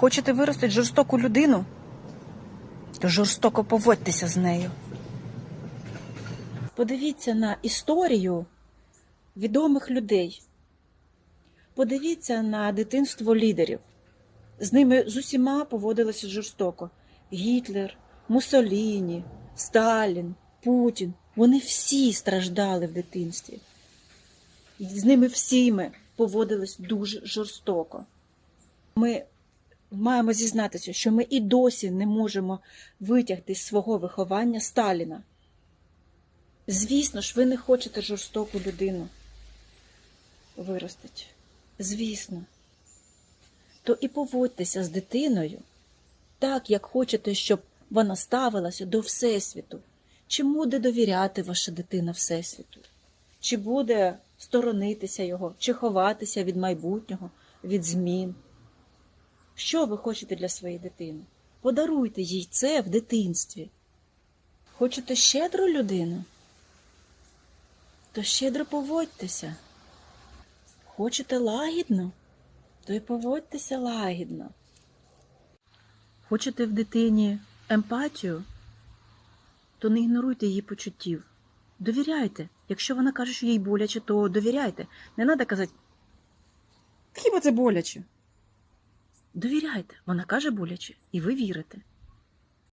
Хочете виростити жорстоку людину? То жорстоко поводьтеся з нею. Подивіться на історію відомих людей. Подивіться на дитинство лідерів. З ними з усіма поводилися жорстоко. Гітлер, Муссоліні, Сталін, Путін. Вони всі страждали в дитинстві. З ними всіми поводились дуже жорстоко. Ми маємо зізнатися, що ми і досі не можемо витягти з свого виховання Сталіна. Звісно ж, ви не хочете жорстоку людину виростити. Звісно. То і поводьтеся з дитиною так, як хочете, щоб вона ставилася до Всесвіту. Чи буде довіряти ваша дитина Всесвіту? Чи буде сторонитися його, чи ховатися від майбутнього, від змін? Що ви хочете для своєї дитини? Подаруйте їй це в дитинстві. Хочете щедру людину? То щедро поводьтеся. Хочете лагідно, то й поводьтеся лагідно. Хочете в дитині емпатію, то не ігноруйте її почуттів. Довіряйте. Якщо вона каже, що їй боляче, то довіряйте. Не треба казати, хіба це боляче? Довіряйте, вона каже боляче, і ви вірите.